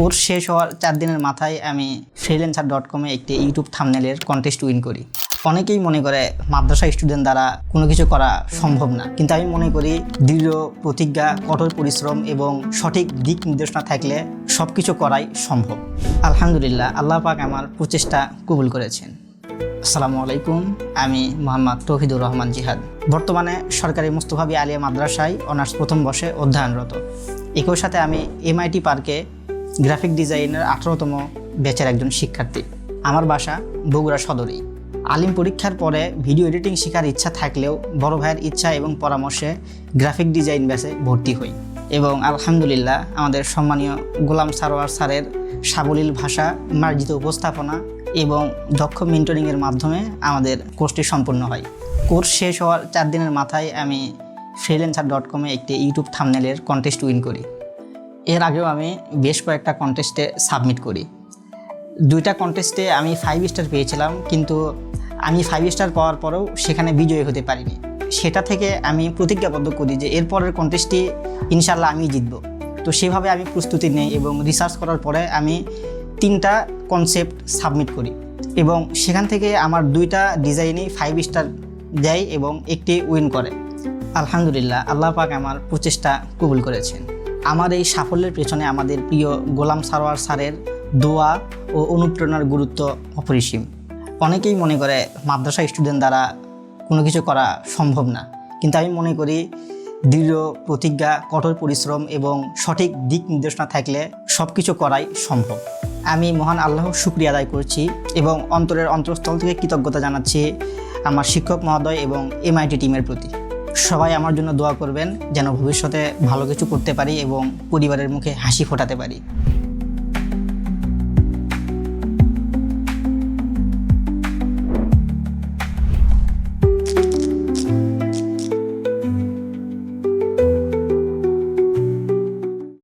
Course শেষ হওয়ার চার দিনের মাথায় আমি ফ্রিল্যান্সার ডট কমে একটি ইউটিউব থামনেলের কন্টেস্ট উইন করি। অনেকেই মনে করে মাদ্রাসা স্টুডেন্ট দ্বারা কোনো কিছু করা সম্ভব না। কিন্তু আমি মনে করি দৃঢ় প্রতিজ্ঞা, কঠোর পরিশ্রম এবং সঠিক দিক নির্দেশনা থাকলে সব কিছু করাই সম্ভব। আলহামদুলিল্লাহ, আল্লাহ পাক আমার প্রচেষ্টা কবুল করেছেন। আসসালামু আলাইকুম, আমি মোহাম্মদ তৌহিদুর রহমান জিহাদ। বর্তমানে সরকারি মুস্তফাবি আলিয়া মাদ্রাসায় অনার্স প্রথম বর্ষে অধ্যয়নরত। একই সাথে আমি এমআইটি পার্কে গ্রাফিক ডিজাইনের আঠারোতম ব্যাচের একজন শিক্ষার্থী। আমার বাসা বগুড়া সদরেই। আলিম পরীক্ষার পরে ভিডিও এডিটিং শেখার ইচ্ছা থাকলেও বড় ভাইয়ের ইচ্ছা এবং পরামর্শে গ্রাফিক ডিজাইন ব্যাচে ভর্তি হই এবং আলহামদুলিল্লাহ আমাদের সম্মানীয় গোলাম সারোয়ার স্যারের সাবলীল ভাষা, মার্জিত উপস্থাপনা এবং দক্ষ মেন্টরিংয়ের মাধ্যমে আমাদের কোর্সটি সম্পূর্ণ হয়। কোর্স শেষ হওয়ার চার দিনের মাথায় আমি ফ্রিল্যান্সার ডট কমে একটি ইউটিউব থামনেলের কন্টেস্ট উইন করি। এর আগেও আমি বেশ কয়েকটা কন্টেস্টে সাবমিট করি। দুইটা কন্টেস্টে আমি ফাইভ স্টার পেয়েছিলাম, কিন্তু আমি ফাইভ স্টার পাওয়ার পরেও সেখানে বিজয়ী হতে পারিনি। সেটা থেকে আমি প্রতিজ্ঞাবদ্ধ করি যে এরপরের কন্টেস্টটি ইনশাল্লাহ আমি জিতব। তো সেভাবে আমি প্রস্তুতি নেই এবং রিসার্চ করার পরে আমি তিনটা কনসেপ্ট সাবমিট করি এবং সেখান থেকে আমার দুইটা ডিজাইনেই ফাইভ স্টার দেয় এবং একটি উইন করে। আলহামদুলিল্লাহ, আল্লাহ পাক আমার প্রচেষ্টা কবুল করেছেন। আমার এই সাফল্যের পেছনে আমাদের প্রিয় গোলাম সারোয়ার স্যারের দোয়া ও অনুপ্রেরণার গুরুত্ব অপরিসীম। অনেকেই মনে করে মাদ্রাসা স্টুডেন্ট দ্বারা কোনো কিছু করা সম্ভব না। কিন্তু আমি মনে করি দৃঢ় প্রতিজ্ঞা, কঠোর পরিশ্রম এবং সঠিক দিক নির্দেশনা থাকলে সব কিছু করাই সম্ভব। আমি মহান আল্লাহ শুক্রিয়া আদায় করছি এবং অন্তরের অন্তরস্থল থেকে কৃতজ্ঞতা জানাচ্ছি আমার শিক্ষক মহোদয় এবং এমআইটি টিমের প্রতি। সবাই আমার জন্য দোয়া করবেন যেন ভবিষ্যতে ভালো কিছু করতে পারি এবং পরিবারের মুখে হাসি ফোটাতে পারি।